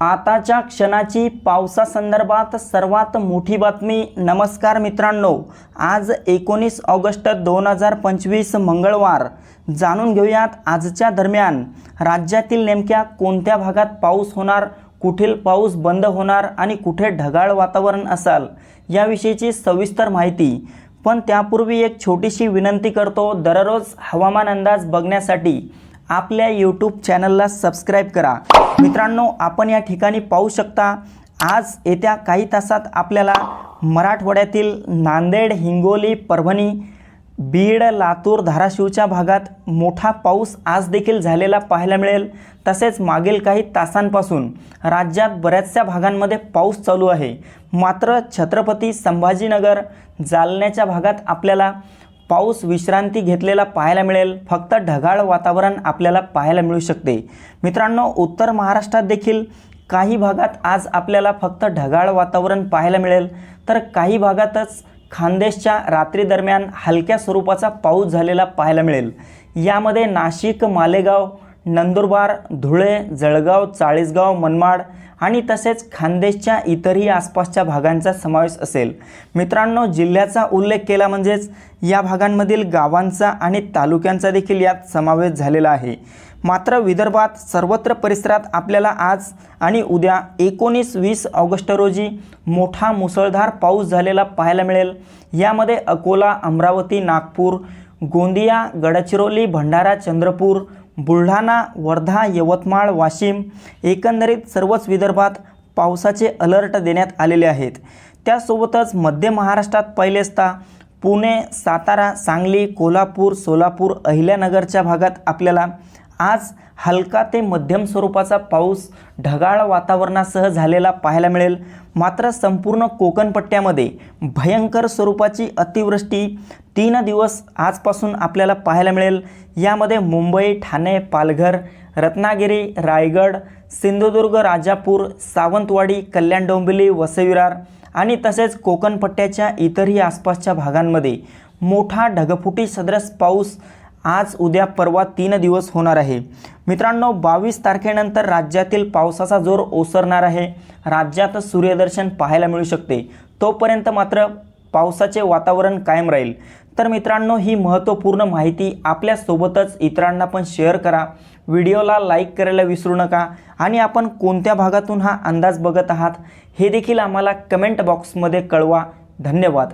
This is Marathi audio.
आताच्या क्षणाची पावसासंदर्भात सर्वात मोठी बातमी. नमस्कार मित्रांनो आज एकोणीस ऑगस्ट दोन हजार पंचवीस मंगळवार. जाणून घेऊयात आजच्या दरम्यान. राज्यातील नेमक्या कोणत्या भागात पाऊस होणार कुठील पाऊस बंद होणार आणि कुठे ढगाळ वातावरण असाल याविषयीची सविस्तर माहिती. पण त्यापूर्वी एक छोटीशी विनंती करतो दररोज हवामान अंदाज बघण्यासाठी आपल्या यूट्यूब चॅनलला सबस्क्राईब करा. मित्रांनो आपण या ठिकाणी पाहू शकता आज येत्या काही तासात आपल्याला मराठवाड्यातील नांदेड हिंगोली परभणी बीड लातूर धाराशिवच्या भागात मोठा पाऊस आज देखील झालेला पाहायला मिळेल. तसेच मागील काही तासांपासून राज्यात बऱ्याचशा भागांमध्ये पाऊस चालू आहे. मात्र छत्रपती संभाजीनगर जालन्याच्या भागात आपल्याला पाऊस विश्रांती घेतलेला पाहायला मिळेल. फक्त ढगाळ वातावरण आपल्याला पाहायला मिळू शकते. मित्रांनो उत्तर महाराष्ट्रात देखील काही भागात आज आपल्याला फक्त ढगाळ वातावरण पाहायला मिळेल. तर काही भागातच खानदेशच्या रात्रीदरम्यान हलक्या स्वरूपाचा पाऊस झालेला पाहायला मिळेल. यामध्ये नाशिक मालेगाव नंदुरबार धुळे जळगाव चाळीसगाव मनमाड आणि तसेच खानदेशच्या इतरही आसपासच्या भागांचा समावेश असेल. मित्रांनो जिल्ह्याचा उल्लेख केला म्हणजेच या भागांमधील गावांचा आणि तालुक्यांचा देखील यात समावेश झालेला आहे. मात्र विदर्भात सर्वत्र परिसरात आपल्याला आज आणि उद्या एकोणीस वीस ऑगस्ट रोजी मोठा मुसळधार पाऊस झालेला पाहायला मिळेल. यामध्ये अकोला अमरावती नागपूर गोंदिया गडचिरोली भंडारा चंद्रपूर बुलढाणा वर्धा यवतमाळ वाशिम एकंदरीत सर्वच विदर्भात पावसाचे अलर्ट देण्यात आलेले आहेत. त्यासोबतच मध्य महाराष्ट्रात पहिले असता पुणे सातारा सांगली कोल्हापूर सोलापूर अहिल्यानगरच्या भागात आपल्याला आज हलका ते मध्यम स्वरूपाचा पाऊस ढगाळ वातावरणासह झालेला पाहायला मिळेल. मात्र संपूर्ण कोकणपट्ट्यामध्ये भयंकर स्वरूपाची अतिवृष्टी तीन दिवस आजपासून आपल्याला पाहायला मिळेल. यामध्ये मुंबई ठाणे पालघर रत्नागिरी रायगड सिंधुदुर्ग राजापूर सावंतवाडी कल्याण डोंबिवली वसविरार आणि तसेच कोकणपट्ट्याच्या इतरही आसपासच्या भागांमध्ये मोठा ढगफुटी सदृश पाऊस आज उद्या परवा तीन दिवस होणार आहे. मित्रांनो बावीस तारखेनंतर राज्यातील पावसाचा जोर ओसरणार आहे. राज्यात सूर्यदर्शन पाहायला मिळू शकते. तोपर्यंत मात्र पावसाचे वातावरण कायम राहील. तर मित्रांनो ही महत्त्वपूर्ण माहिती आपल्यासोबतच इतरांना पण शेअर करा. व्हिडिओला लाईक करायला विसरू नका आणि आपण कोणत्या भागातून हा अंदाज बघत आहात हे देखील आम्हाला कमेंट बॉक्समध्ये कळवा. धन्यवाद.